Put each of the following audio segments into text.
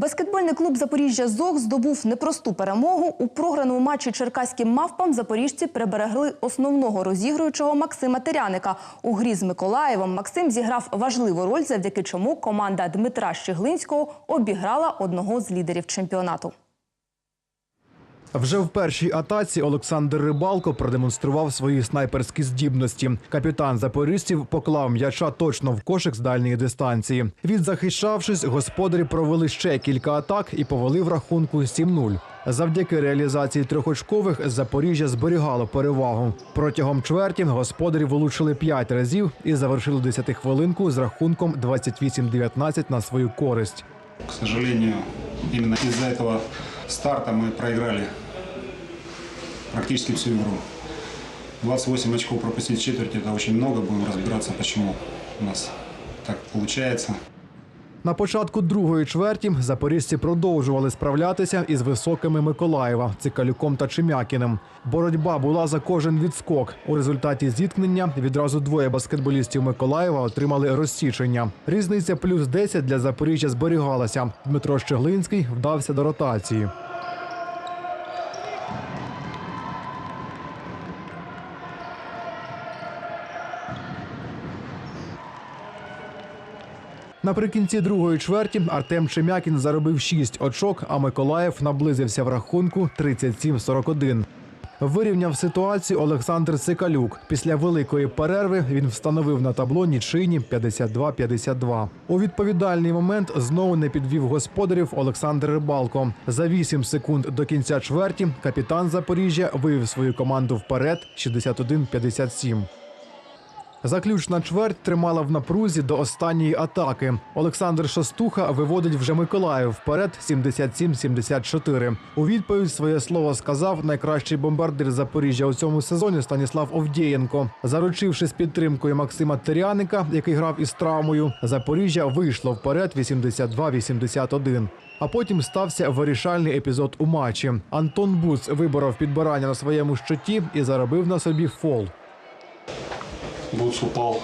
Баскетбольний клуб Запоріжжя ЗОГ здобув непросту перемогу. У програному матчі черкаським мавпам запоріжці приберегли основного розігруючого Максима Теряника. У грі з Миколаєвом Максим зіграв важливу роль, завдяки чому команда Дмитра Щеглинського обіграла одного з лідерів чемпіонату. Вже в першій атаці Олександр Рибалко продемонстрував свої снайперські здібності. Капітан запоріжців поклав м'яча точно в кошик з дальньої дистанції. Відзахищавшись, господарі провели ще кілька атак і повели в рахунку 7-0. Завдяки реалізації трьохочкових Запоріжжя зберігало перевагу. Протягом чверті господарі вилучили 5 разів і завершили 10 хвилинку з рахунком 28-19 на свою користь. К сожалению, именно из-за этого старта мы проиграли практически всю игру. 28 очков пропустить в это очень много. Будем разбираться, почему у нас так получается. На початку другої чверті запоріжці продовжували справлятися із високими Миколаєва, Цикалюком та Чемякіним. Боротьба була за кожен відскок. У результаті зіткнення відразу двоє баскетболістів Миколаєва отримали розсічення. Різниця плюс 10 для Запоріжжя зберігалася. Дмитро Щеглинський вдався до ротації. Наприкінці другої чверті Артем Чемякін заробив 6 очок, а Миколаїв наблизився в рахунку 37-41. Вирівняв ситуацію Олександр Сикалюк. Після великої перерви він встановив на табло нічийні 52-52. У відповідальний момент знову не підвів господарів Олександр Рибалко. За 8 секунд до кінця чверті капітан Запоріжжя вивів свою команду вперед 61-57. Заключна чверть тримала в напрузі до останньої атаки. Олександр Шостуха виводить вже Миколаїв вперед 77-74. У відповідь своє слово сказав найкращий бомбардир Запоріжжя у цьому сезоні Станіслав Овдєєнко. Заручившись підтримкою Максима Теряника, який грав із травмою, Запоріжжя вийшло вперед 82-81. А потім стався вирішальний епізод у матчі. Антон Буц виборов підбирання на своєму щиті і заробив на собі фол. Буц упал.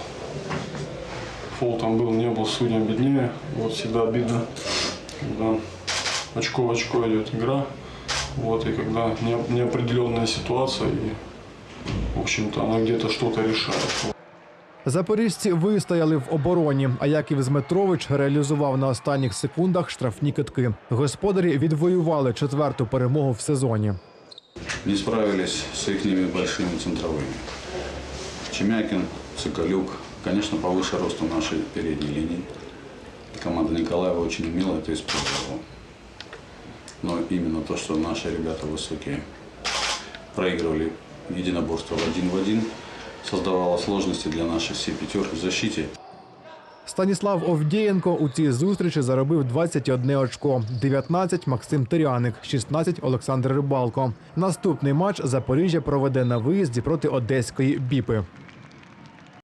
Фол там был, не был, судьям беднее. Вот всегда обидно, когда очко в очко идет игра. Вот, и когда не- неопределенная ситуация, и, в общем-то, она где-то что-то решает. Запоріжці вистояли в обороні, а Яків Зметрович реалізував на останніх секундах штрафні китки. Господарі відвоювали четверту перемогу в сезоні. не справились с их большими центровыми. Чемякин, Цикалюк, конечно, повыше роста нашей передней линии. Команда Николаева очень умело это использовала. Но именно то, что наши ребята высокие проигрывали единоборство в один в один, создавало сложности для нашей всей пятерки в защите. Станіслав Овдєєнко у цій зустрічі заробив 21 очко, 19 – Максим Теряник, 16 – Олександр Рибалко. Наступний матч Запоріжжя проведе на виїзді проти одеської біпи.